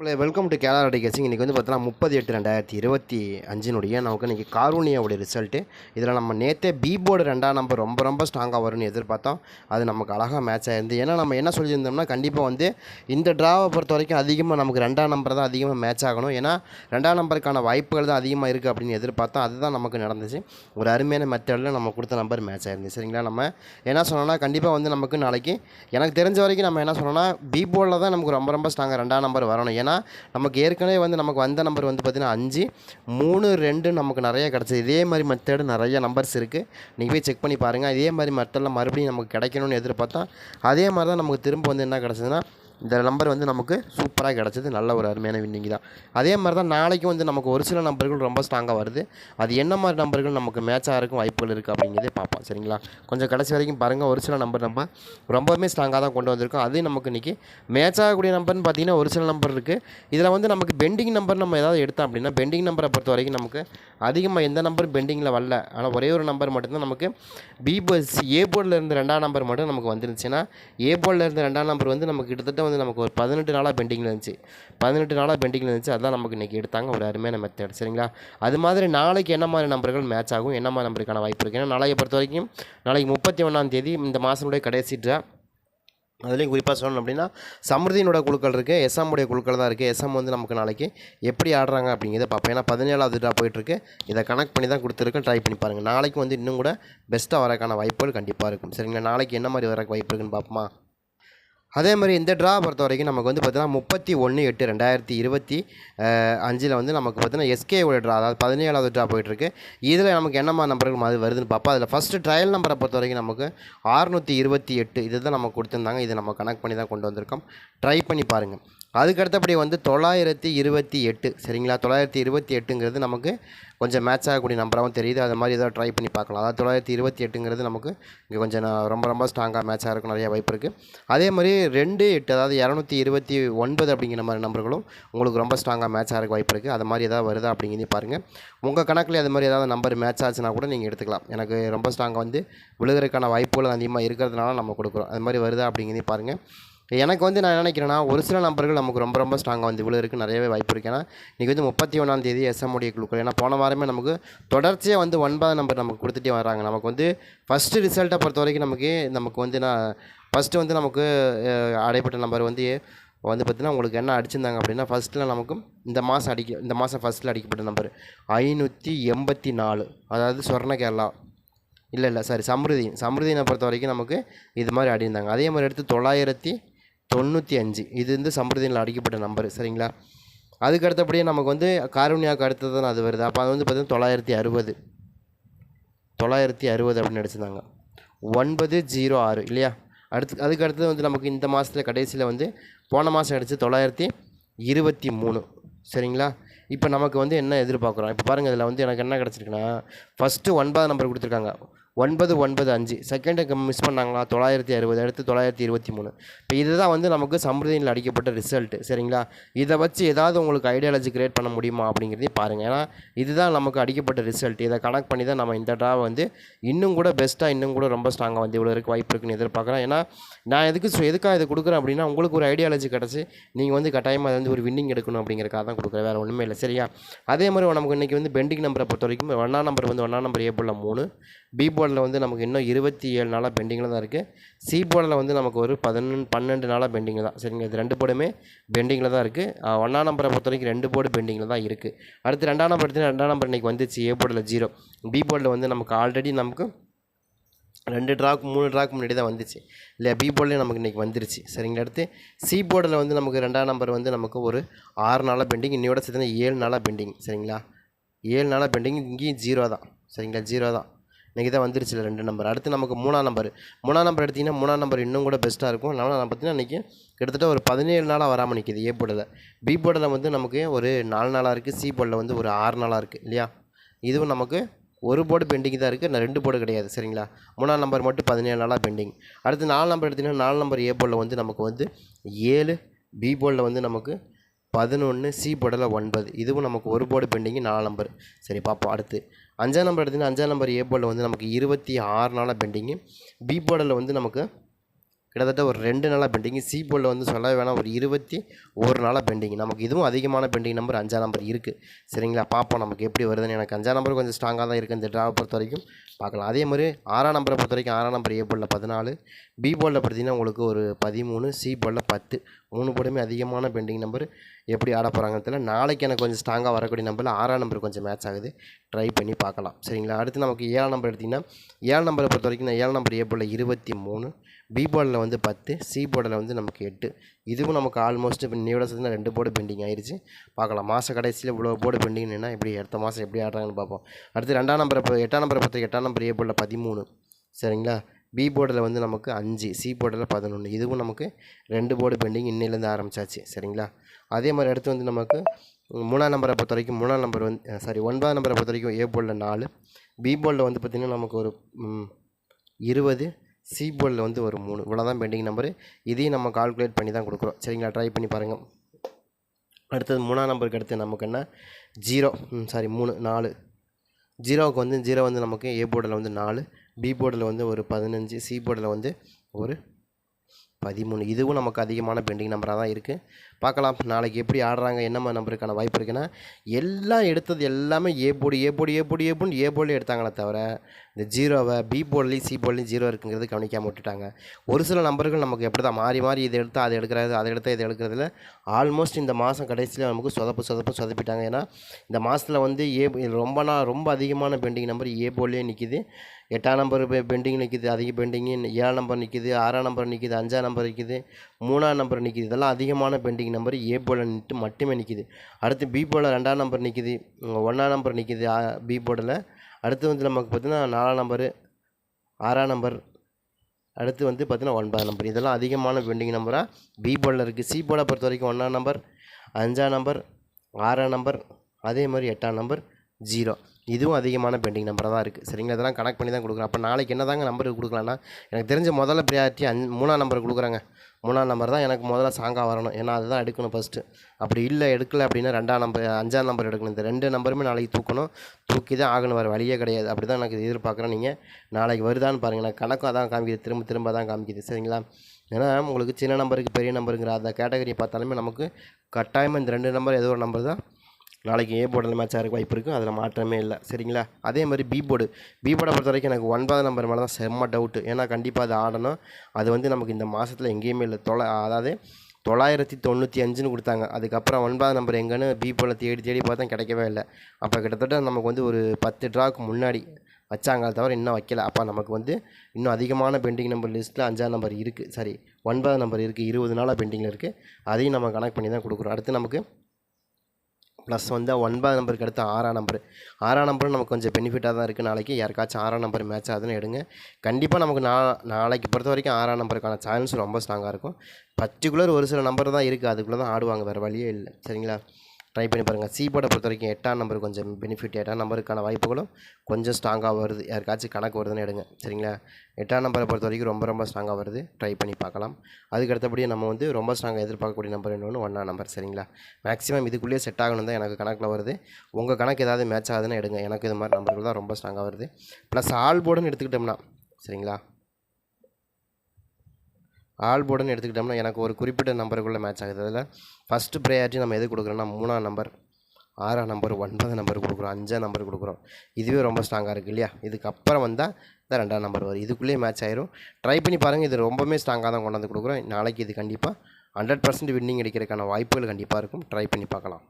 Welcome to Kerala கேசிங் இன்றைக்கி வந்து பார்த்தீங்கன்னா முப்பது எட்டு ரெண்டாயிரத்தி இருபத்தி அஞ்சினுடைய நமக்கு இன்றைக்கி கார்வனியாவுடைய ரிசல்ட்டு இதில் நம்ம நேற்றே பி போர்டு ரெண்டாம் நம்பர் ரொம்ப ரொம்ப ஸ்ட்ராங்காக வரும்னு எதிர்பார்த்தோம். அது நமக்கு அழகாக மேட்ச் ஆயிருந்து ஏன்னா நம்ம என்ன சொல்லியிருந்தோம்னா கண்டிப்பாக வந்து இந்த ட்ராவை பொறுத்த வரைக்கும் அதிகமாக நமக்கு ரெண்டாம் நம்பர் தான் அதிகமாக மேட்ச் ஆகணும். ஏன்னா ரெண்டாம் நம்பருக்கான வாய்ப்புகள் தான் அதிகமாக இருக்குது அப்படின்னு எதிர்பார்த்தோம். அதுதான் நமக்கு நடந்துச்சு. ஒரு அருமையான மெத்தடில் நம்ம கொடுத்த நம்பர் மேட்ச் ஆயிருந்து சரிங்களா? நம்ம என்ன சொன்னோம்னா கண்டிப்பாக வந்து நமக்கு நாளைக்கு எனக்கு தெரிஞ்ச வரைக்கும் நம்ம என்ன சொன்னோம்னா பி போர்டில் தான் நமக்கு ரொம்ப ரொம்ப ஸ்ட்ராங்காக ரெண்டாம் நம்பர் வரணும். ஏன்னா நமக்கு ஏற்கனவே வந்து நமக்கு வந்த நம்பர் வந்து பார்த்திங்கன்னா அஞ்சு மூணு ரெண்டு நமக்கு நிறைய கிடச்சிது. இதே மாதிரி மெத்தேடு நிறைய நம்பர்ஸ் இருக்குது நீங்கள் போய் செக் பண்ணி பாருங்கள் இதே மாதிரி மெத்தடில் மறுபடியும் நமக்கு கிடைக்கணும்னு எதிர்பார்த்தா அதே மாதிரி தான் நமக்கு திரும்ப வந்து என்ன கிடச்சதுன்னா இந்த நம்பர் வந்து நமக்கு சூப்பராக கிடச்சது. நல்ல ஒரு அருமையான வின்னிங் தான். அதே மாதிரி தான் நாளைக்கும் வந்து நமக்கு ஒரு சில நம்பர்கள் ரொம்ப ஸ்ட்ராங்காக வருது. அது என்ன மாதிரி நம்பர்கள் நமக்கு மேட்ச் இருக்கும் வாய்ப்புகள் இருக்குது அப்படிங்கிறதே பார்ப்போம். சரிங்களா? கொஞ்சம் கடைசி வரைக்கும் பாருங்கள் ஒரு சில நம்பர் நம்ம ரொம்பவுமே ஸ்ட்ராங்காக தான் கொண்டு வந்திருக்கோம். அதே நமக்கு இன்றைக்கி மேட்ச் ஆகக்கூடிய நம்பர்னு பார்த்தீங்கன்னா ஒரு சில நம்பர் இருக்குது இதில் வந்து நமக்கு பெண்டிங் நம்பர் நம்ம ஏதாவது எடுத்தோம் அப்படின்னா பெண்டிங் நம்பரை பொறுத்த வரைக்கும் நமக்கு அதிகமாக எந்த நம்பரும் பெண்டிங்கில் வரல. ஆனால் ஒரே ஒரு நம்பர் மட்டும்தான் நமக்கு பி பஸ் ஏ போர்டில் இருந்து ரெண்டாம் நம்பர் மட்டும் நமக்கு வந்துருச்சுன்னா ஏ போர்டில் இருந்து ரெண்டாம் நம்பர் வந்து நமக்கு கிட்டத்தட்ட வந்து நமக்கு ஒரு பதினெட்டு நாளாக பெண்டிங்கில் இருந்துச்சு. பதினெட்டு நாளாக பெண்டிங்கில் இருந்துச்சு. அதான் நமக்கு இன்றைக்கி எடுத்தாங்க. ஒரு அருமையான மெத்தட் சரிங்களா? அது மாதிரி நாளைக்கு என்ன மாதிரி நம்பர்கள் மேட்ச் ஆகும்? என்ன மாதிரி நம்பருக்கான வாய்ப்பு இருக்குது ஏன்னா நாளைக்கு பொறுத்த வரைக்கும் நாளைக்கு முப்பத்தி ஒன்றாம் தேதி இந்த மாதனுடைய கடைசி ட்ரா அதுலேயும் குறிப்பாக சொல்லணும் அப்படின்னா சமிருதியினோட குழுக்கள் இருக்குது எஸ்எம்முடைய குழுக்கள் தான் இருக்குது எஸ்எம் வந்து நமக்கு நாளைக்கு எப்படி ஆடுறாங்க அப்படிங்கிறத பார்ப்போம். ஏன்னா பதினேழாவது ட்ரா போயிட்டுருக்கு. இதை கனெக்ட் பண்ணி தான் கொடுத்துருக்கேன் ட்ரை பண்ணி பாருங்கள் நாளைக்கு வந்து இன்னும் கூட பெஸ்ட்டாக வரக்கான வாய்ப்புகள் கண்டிப்பாக இருக்கும். சரிங்களா? நாளைக்கு என்ன மாதிரி வர வாய்ப்பு இருக்குன்னு பார்ப்போமா? அதே மாதிரி இந்த ட்ரா பொறுத்த வரைக்கும் நமக்கு வந்து பார்த்தீங்கன்னா முப்பத்தி ஒன்று எட்டு ரெண்டாயிரத்தி இருபத்தி அஞ்சில் வந்து நமக்கு பார்த்தீங்கன்னா எஸ்கேவோட ட்ரா அதாவது பதினேழாவது ட்ரா போயிட்டுருக்கு. இதில் நமக்கு என்னம்மா நம்பர்கள் மாதிரி வருதுன்னு பார்ப்போம். அதில் ஃபஸ்ட்டு ட்ரையல் நம்பரை பொறுத்த வரைக்கும் நமக்கு ஆறுநூற்றி இருபத்தி எட்டு இது தான் நமக்கு கொடுத்துருந்தாங்க. இதை நம்ம கனெக்ட் பண்ணி தான் கொண்டு வந்திருக்கோம். ட்ரை பண்ணி பாருங்கள் அதுக்கு அடுத்தபடி வந்து தொள்ளாயிரத்தி இருபத்தி எட்டு சரிங்களா? தொள்ளாயிரத்தி இருபத்தி எட்டுங்கிறது நமக்கு கொஞ்சம் மேட்ச் ஆகக்கூடிய நம்பராகவும் தெரியுது. அது மாதிரி ஏதாவது ட்ரை பண்ணி பார்க்கலாம். அதாவது தொள்ளாயிரத்தி இருபத்தி எட்டுங்கிறது நமக்கு இங்கே கொஞ்சம் ரொம்ப ரொம்ப ஸ்ட்ராங்காக மேட்ச் ஆகிறதுக்கு நிறைய வாய்ப்பு இருக்குது அதே மாதிரி ரெண்டு எட்டு அதாவது இரநூத்தி இருபத்தி ஒன்பது அப்படிங்கிற மாதிரி நம்பர்களும் உங்களுக்கு ரொம்ப ஸ்ட்ராங்காக மேட்ச் ஆகிறதுக்கு வாய்ப்பு இருக்குது அது மாதிரி ஏதாவது வருதா அப்படிங்கிறதையும் பாருங்கள் உங்கள் கணக்கில் அது மாதிரி ஏதாவது நம்பர் மேட்ச் ஆச்சுன்னா கூட நீங்கள் எடுத்துக்கலாம். எனக்கு ரொம்ப ஸ்ட்ராங்காக வந்து விழுகிறதுக்கான வாய்ப்புகள் அதிகமாக இருக்கிறதுனால நம்ம கொடுக்குறோம். அது மாதிரி வருதா அப்படிங்கிறதையும் பாருங்கள் எனக்கு வந்து நான் என்ன நினைக்கிறேன்னா ஒரு சில நம்பர்கள் நமக்கு ரொம்ப ரொம்ப ஸ்ட்ராங்காக வந்து இவ்வளோ இருக்குது நிறையவே வாய்ப்பு இருக்குது ஏன்னா இன்றைக்கி வந்து முப்பத்தி ஒன்றாம் தேதி எஸ்எம் குழுக்கள். ஏன்னா போன வாரமே நமக்கு தொடர்ச்சியாக வந்து ஒன்பதாம் நம்பர் நமக்கு கொடுத்துட்டே வராங்க நமக்கு வந்து ஃபஸ்ட்டு ரிசல்ட்டை பொறுத்த வரைக்கும் நமக்கு நமக்கு வந்து நான் ஃபஸ்ட்டு வந்து நமக்கு அடைப்பட்ட நம்பர் வந்து வந்து பார்த்தீங்கன்னா உங்களுக்கு என்ன அடிச்சிருந்தாங்க அப்படின்னா ஃபஸ்ட்டில் நமக்கு இந்த மாதம் அடிக்க இந்த மாதம் ஃபஸ்ட்டில் அடிக்கப்பட்ட நம்பர் ஐநூற்றி எண்பத்தி நாலு. அதாவது சொர்ண கேரளா. இல்லை இல்லை சாரி சமிருதி. சமிருதினை பொறுத்த வரைக்கும் நமக்கு இது மாதிரி அடியிருந்தாங்க. அதே மாதிரி எடுத்து தொள்ளாயிரத்தி தொண்ணூற்றி அஞ்சு. இது வந்து சம்பிரதியில் அடிக்கப்பட்ட நம்பர். சரிங்களா? அதுக்கு அடுத்தபடியே நமக்கு வந்து காரூணியாவுக்கு அடுத்தது தான் அது வருது. அப்போ அது வந்து பார்த்திங்கன்னா தொள்ளாயிரத்தி அறுபது. தொள்ளாயிரத்தி அறுபது அப்படின்னு அடிச்சிருந்தாங்க ஒன்பது ஜீரோ ஆறு இல்லையா? அடுத்து அதுக்கு அடுத்தது வந்து நமக்கு இந்த மாதத்தில் கடைசியில் வந்து போன மாதம் அடித்து தொள்ளாயிரத்தி இருபத்தி மூணு. சரிங்களா? இப்போ நமக்கு வந்து என்ன எதிர்பார்க்குறோம்? இப்போ பாருங்கள் இதில் வந்து எனக்கு என்ன கிடச்சிருக்குன்னா ஃபஸ்ட்டு ஒன்பது நம்பர் கொடுத்துருக்காங்க. ஒன்பது ஒன்பது அஞ்சு. செகண்டுக்கு மிஸ் பண்ணாங்களா? தொள்ளாயிரத்தி அறுபது அடுத்து தொள்ளாயிரத்தி இருபத்தி மூணு. இப்போ இதுதான் வந்து நமக்கு சம்பிரதியில் அடிக்கப்பட்ட ரிசல்ட்டு சரிங்களா? இதை வச்சு ஏதாவது உங்களுக்கு ஐடியாலஜி கிரியேட் பண்ண முடியுமா அப்படிங்கிறதையும் பாருங்கள் ஏன்னா இதுதான் நமக்கு அடிக்கப்பட்ட ரிசல்ட் இதை கனெக்ட் பண்ணி தான் நம்ம இந்த ட்ராவை வந்து இன்னும் கூட பெஸ்ட்டாக இன்னும் கூட ரொம்ப ஸ்ட்ராங்காக வந்து இவ்வளோ இருக்க வாய்ப்பு இருக்குன்னு எதிர்பார்க்குறேன். ஏன்னா நான் எதுக்கு எதுக்காக இதை கொடுக்குறேன் அப்படின்னா உங்களுக்கு ஒரு ஐடியாலஜி கிடச்சி நீங்கள் வந்து கட்டாயமாக அதை வந்து ஒரு வின்னிங் எடுக்கணும் அப்படிங்கிறக்காக தான் கொடுக்குறேன். வேறு ஒன்றுமே இல்லை சரியா? அதே மாதிரி நமக்கு இன்றைக்கி வந்து பெண்டிங் நம்பரை பொறுத்த வரைக்கும் ஒன்றா நம்பர் வந்து ஒன்றா நம்பர் ஏ மூணு. பி போர்டில் வந்து நமக்கு இன்னும் இருபத்தி ஏழு நாளாக பெண்டிங்கில் தான் இருக்குது சி போர்டில் வந்து நமக்கு ஒரு பதினொன்று பன்னெண்டு நாளாக பெண்டிங்கில் தான். சரிங்க இது ரெண்டு போர்டுமே பெண்டிங்கில் தான் இருக்குது ஒன்றாம் நம்பரை பொறுத்த வரைக்கும் ரெண்டு போர்டு பெண்டிங்கில் தான் இருக்குது அடுத்து ரெண்டாம் நம்பர் எடுத்து ரெண்டாம் நம்பர் இன்றைக்கி வந்துச்சு ஏ போர்டில் ஜீரோ பி போர்டில் வந்து நமக்கு ஆல்ரெடி நமக்கு ரெண்டு ட்ராக் மூணு ட்ராக் முன்னாடி தான் வந்துச்சு. இல்லையா? பி போர்டில் நமக்கு இன்றைக்கி வந்துருச்சு. சரிங்களா? அடுத்து சி போர்டில் வந்து நமக்கு ரெண்டாம் நம்பர் வந்து நமக்கு ஒரு ஆறு நாளாக பெண்டிங் இன்னையோட சேர்த்து ஏழு நாளாக பெண்டிங் சரிங்களா? ஏழு நாளாக பெண்டிங் இங்கேயும் ஜீரோ தான். சரிங்களா? ஜீரோ தான். இன்றைக்கி தான் வந்துருச்சுல ரெண்டு நம்பர் அடுத்து நமக்கு மூணாம் நம்பர் மூணாம் நம்பர் எடுத்திங்கன்னா மூணாம் நம்பர் இன்னும் கூட பெஸ்ட்டாக இருக்கும். நானும் நான் பார்த்தீங்கன்னா இன்றைக்கி கிட்டத்தட்ட ஒரு பதினேழு நாளாக வராமல் நிற்கிது ஏ போர்டில் பி போர்டில் வந்து நமக்கு ஒரு நாலு நாளாக இருக்குது சி போர்டில் வந்து ஒரு ஆறு நாளாக இருக்குது இல்லையா? இதுவும் நமக்கு ஒரு போர்டு பெண்டிங் தான் இருக்குது நான் ரெண்டு போர்டு கிடையாது. சரிங்களா? மூணாம் நம்பர் மட்டும் பதினேழு நாளாக பெண்டிங் அடுத்து நாலு நம்பர் எடுத்திங்கன்னா நாலு நம்பர் ஏ போர்டில் வந்து நமக்கு வந்து ஏழு பி போர்டில் வந்து நமக்கு பதினொன்று சி போர்டில் ஒன்பது. இதுவும் நமக்கு ஒரு போர்டு பெண்டிங்கு நாலு நம்பர் சரி பார்ப்போம். அடுத்து. அஞ்சாம் நம்பர் எடுத்திங்கன்னா அஞ்சாம் நம்பர் ஏ போர்டில் வந்து நமக்கு இருபத்தி ஆறு நாளாக பெண்டிங்கு பி போர்டில் வந்து நமக்கு கிட்டத்தட்ட ஒரு ரெண்டு நாளாக பெண்டிங் சி போர்டில் வந்து சொல்ல வேணாம் ஒரு இருபத்தி ஒரு நாளாக பெண்டிங் நமக்கு இதுவும் அதிகமான பெண்டிங் நம்பர் அஞ்சாம் நம்பர் இருக்குது சரிங்களா? பார்ப்போம் நமக்கு எப்படி வருதுன்னு. எனக்கு அஞ்சாம் நம்பர் கொஞ்சம் ஸ்ட்ராங்காக தான் இருக்குது இந்த ட்ராவை பொறுத்த வரைக்கும். பார்க்கலாம். அதே மாதிரி ஆறாம் நம்பரை பொறுத்த வரைக்கும் ஆறாம் நம்பர் ஏ போர்டில் பதினாலு பி போர்டில் பார்த்தீங்கன்னா உங்களுக்கு ஒரு பதிமூணு சி போர்டில் பத்து. மூணு போர்டுமே அதிகமான பெண்டிங் நம்பர் எப்படி ஆட போகிறாங்கன்னு தெரியல. நாளைக்கு எனக்கு கொஞ்சம் ஸ்ட்ராங்காக வரக்கூடிய நம்பரில் ஆறாம் நம்பர் கொஞ்சம் மேட்ச் ஆகுது. ட்ரை பண்ணி பார்க்கலாம். சரிங்களா? அடுத்து நமக்கு ஏழாம் நம்பர் எடுத்திங்கன்னா ஏழு நம்பரை பொறுத்த வரைக்கும் நான் ஏழு நம்பர் ஏ போர்டில் இருபத்தி மூணு பி போர்டில் வந்து பத்து சி போர்டில் வந்து நமக்கு எட்டு. இதுவும் நமக்கு ஆல்மோஸ்ட் இப்போ நீட சேர்த்து ரெண்டு போர்டு பெண்டிங் ஆயிடுச்சு பார்க்கலாம். மாத கடைசியில் இவ்வளோ போர்டு பெண்டிங்னா எப்படி அடுத்த மாதம் எப்படி ஆடுறாங்கன்னு பார்ப்போம். அடுத்து ரெண்டாம் நம்பரை இப்போ எட்டாம் நம்பரை பொறுத்த எட்டாம் நம்பர் ஏ போர்டில் பதிமூணு. சரிங்களா? பி போர்டில் வந்து நமக்கு அஞ்சு சி போர்டில் பதினொன்று இதுவும் நமக்கு ரெண்டு போர்டு பெண்டிங் இன்னிலேருந்து ஆரம்பிச்சாச்சு. சரிங்களா? அதே மாதிரி அடுத்து வந்து நமக்கு மூணாம் நம்பரை பொறுத்த வரைக்கும் மூணாம் நம்பர் வந்து சாரி ஒன்பதாம் நம்பரை பொறுத்த வரைக்கும் ஏ போர்டில் நாலு. பி போர்டில் வந்து பார்த்திங்கன்னா நமக்கு ஒரு இருபது சி போர்டில் வந்து ஒரு மூணு இவ்வளோ தான் பெண்டிங் நம்பரு இதையும் நம்ம கால்குலேட் பண்ணி தான் கொடுக்குறோம். சரிங்களா? ட்ரை பண்ணி பாருங்கள் அடுத்தது மூணாம் நம்பருக்கு அடுத்து நமக்கு என்ன? ஜீரோ சாரி மூணு நாலு. ஜீரோவுக்கு வந்து ஜீரோ வந்து நமக்கு ஏ போர்டில் வந்து நாலு பி போர்டில் வந்து ஒரு பதினஞ்சு சி போர்டில் வந்து ஒரு பதிமூணு. இதுவும் நமக்கு அதிகமான பெண்டிங் நம்பராக தான் இருக்குது பார்க்கலாம். நாளைக்கு எப்படி ஆடுறாங்க என்னம்மா நம்பருக்கான வாய்ப்பு இருக்குன்னா எல்லாம் எடுத்தது எல்லாமே A board A board A board A board A போர்டில் எடுத்தாங்களே தவிர இந்த ஜீரோவை பி போர்ட்லேயும் சி போர்ட்லேயும் ஜீரோ இருக்குங்கிறது கவனிக்காமல் விட்டுட்டாங்க. ஒரு சில நம்பர்கள் நமக்கு எப்படி தான் மாறி மாறி இதை எடுத்தால் அதை எடுக்கிறது அதை எடுத்தால் இதை எடுக்கிறதுல ஆல்மோஸ்ட் இந்த மாதம் கடைசியில் நமக்கு சொதப்பு சொதப்பு சொதப்பிட்டாங்க. ஏன்னா இந்த மாதத்தில் வந்து ஏ ரொம்ப நாள் ரொம்ப அதிகமான பெண்டிங் நம்பர் ஏ போர்ட்லேயே நிற்கிது எட்டாம் நம்பர் பெண்டிங் நிற்கிது அதிக பெண்டிங்கு ஏழாம் நம்பர் நிற்கிது ஆறாம் நம்பர் நிற்கிது அஞ்சாம் நம்பர் நிற்கிது மூணாம் நம்பர் நிற்கிது இதெல்லாம் அதிகமான பெண்டிங் நம்பர் ஏ போர்டில் நின்று மட்டுமே நிற்கிது அடுத்து பி போர்டில் ரெண்டாம் நம்பர் நிற்கிது ஒன்றாம் நம்பர் நிற்கிது பி போர்டில் அடுத்து வந்து நமக்கு பார்த்தீங்கன்னா நாலாம் நம்பரு ஆறாம் நம்பர் அடுத்து வந்து பார்த்திங்கன்னா ஒன்பதாம் நம்பர் இதெல்லாம் அதிகமான பெண்டிங் நம்பராக பி போர்டில் இருக்குது சி போர்டை பொறுத்த வரைக்கும் ஒன்றாம் நம்பர் அஞ்சாம் நம்பர் ஆறாம் நம்பர் அதே மாதிரி எட்டாம் நம்பர் ஜீரோ இதுவும் அதிகமான பெண்டிங் நம்பராக தான் இருக்குது. சரிங்களா? இதெல்லாம் கனெக்ட் பண்ணி தான் கொடுக்குறேன். அப்போ நாளைக்கு என்ன தாங்க நம்பர் கொடுக்கலான்னா எனக்கு தெரிஞ்ச முதல்ல ப்ரியாரிட்டி அஞ் மூணாம் நம்பர் கொடுக்குறாங்க. மூணாம் நம்பர் தான் எனக்கு முதல்ல சாங்காக வரணும். ஏன்னா அதுதான் எடுக்கணும் ஃபஸ்ட்டு அப்படி இல்லை எடுக்கலை அப்படின்னா ரெண்டாம் நம்பர் அஞ்சாம் நம்பர் எடுக்கணும். இந்த ரெண்டு நம்பருமே நாளைக்கு தூக்கணும். தூக்கி தான் ஆகணும். வேறு வழியே கிடையாது. அப்படி தான் எனக்கு எதிர்பார்க்குறேன் நீங்கள் நாளைக்கு வருதான்னு பாருங்கள் நான் கணக்கும் அதான் காமிக்குது. திரும்ப திரும்ப தான் காமிக்குது. சரிங்களா? ஏன்னா உங்களுக்கு சின்ன நம்பருக்கு பெரிய நம்பருங்கிற அந்த கேட்டகரியை பார்த்தாலுமே நமக்கு கட்டாயமாக இந்த ரெண்டு நம்பர் ஏதோ ஒரு நம்பர் தான் நாளைக்கு ஏ போர்டில் மேட்ச் ஆகிறக்கு வாய்ப்பு இருக்கும் அதில் மாற்றமே இல்லை. சரிங்களா? அதே மாதிரி பி போர்டு பி போர்டை பொறுத்த வரைக்கும் எனக்கு ஒன்பது நம்பர் மேலே தான் செம்ம டவுட்டு ஏன்னா கண்டிப்பாக அது ஆடணும். அது வந்து நமக்கு இந்த மாதத்தில் எங்கேயுமே இல்லை. தொலை அதாவது தொள்ளாயிரத்தி தொண்ணூற்றி அஞ்சுன்னு கொடுத்தாங்க. அதுக்கப்புறம் ஒன்பதாம் நம்பர் எங்கேன்னு பி போர்டில் தேடி தேடி பார்த்தா கிடைக்கவே இல்லை. அப்போ கிட்டத்தட்ட நமக்கு வந்து ஒரு பத்து ட்ராக்கு முன்னாடி வச்சாங்க தவிர இன்னும் வைக்கல. அப்போ நமக்கு வந்து இன்னும் அதிகமான பெண்டிங் நம்பர் லிஸ்ட்டில் அஞ்சாம் நம்பர் இருக்குது சரி ஒன்பதாம் நம்பர் இருக்குது இருபது நாளாக பெண்டிங்கில் இருக்குது அதையும் நம்ம கனெக்ட் பண்ணி தான் கொடுக்குறோம். அடுத்து நமக்கு ப்ளஸ் வந்து ஒன்பதாம் நம்பருக்கு அடுத்து ஆறாம் நம்பர் ஆறாம் நம்பரும் நமக்கு கொஞ்சம் பெனிஃபிட்டாக தான் இருக்குது நாளைக்கு யாருக்காச்சும் ஆறாம் நம்பர் மேட்ச் ஆகுதுன்னு எடுங்க. கண்டிப்பாக நமக்கு நா நாளைக்கு பொறுத்த வரைக்கும் ஆறாம் நம்பருக்கான சான்ஸ் ரொம்ப ஸ்ட்ராங்காக இருக்கும். பர்டிகுலர் ஒரு சில நம்பர் தான் இருக்குது அதுக்குள்ளே தான் ஆடுவாங்க. வேறு வழியே இல்லை. சரிங்களா? ட்ரை பண்ணி பாருங்கள் சி போர்டை பொறுத்த வரைக்கும் எட்டாம் நம்பர் கொஞ்சம் பெனிஃபிட் எட்டாம் நம்பருக்கான வாய்ப்புகளும் கொஞ்சம் ஸ்ட்ராங்காக வருது. யாருக்காச்சும் கணக்கு வருதுன்னு எடுங்க. சரிங்களா? எட்டாம் நம்பரை பொறுத்த வரைக்கும் ரொம்ப ரொம்ப ஸ்ட்ராங்காக வருது. ட்ரை பண்ணி பார்க்கலாம். அதுக்கு அடுத்தபடியே நம்ம வந்து ரொம்ப ஸ்ட்ராங்காக எதிர்பார்க்கக்கூடிய நம்பர் இன்னொன்று ஒன்றாம் நம்பர் சரிங்களா? மேக்ஸிமம் இதுக்குள்ளேயே செட் ஆகணும் தான் எனக்கு கணக்கில் வருது. உங்கள் கணக்கு ஏதாவது மேட்ச் ஆகுதுன்னு எடுங்க. எனக்கு இது மாதிரி நம்பர்கள் தான் ரொம்ப ஸ்ட்ராங்காக வருது. ப்ளஸ் ஆல் போர்டுன்னு எடுத்துக்கிட்டோம்னா சரிங்களா? ஆல் போர்டுன்னு எடுத்துக்கிட்டோம்னா எனக்கு ஒரு குறிப்பிட்ட நம்பருக்குள்ளே மேட்ச் ஆகுது. அதில் ஃபஸ்ட்டு ப்ரையாரிட்டி நம்ம எது கொடுக்குறோன்னா மூணாம் நம்பர் ஆறாம் நம்பர் ஒன்பது நம்பர் கொடுக்குறோம் அஞ்சாம் நம்பர் கொடுக்குறோம். இதுவே ரொம்ப ஸ்ட்ராங்காக இருக்குது இல்லையா? இதுக்கப்புறம் வந்தால் இந்த ரெண்டாம் நம்பர் வரும். இதுக்குள்ளேயே மேட்ச் ஆயிரும். ட்ரை பண்ணி பாருங்கள் இது ரொம்பவுமே ஸ்ட்ராங்காக தான் கொண்டாந்து கொடுக்குறோம். நாளைக்கு இது கண்டிப்பாக ஹண்ட்ரட் பர்சன்ட் வின்னிங் அடிக்கிறதுக்கான வாய்ப்புகள் கண்டிப்பாக இருக்கும். ட்ரை பண்ணி பார்க்கலாம்.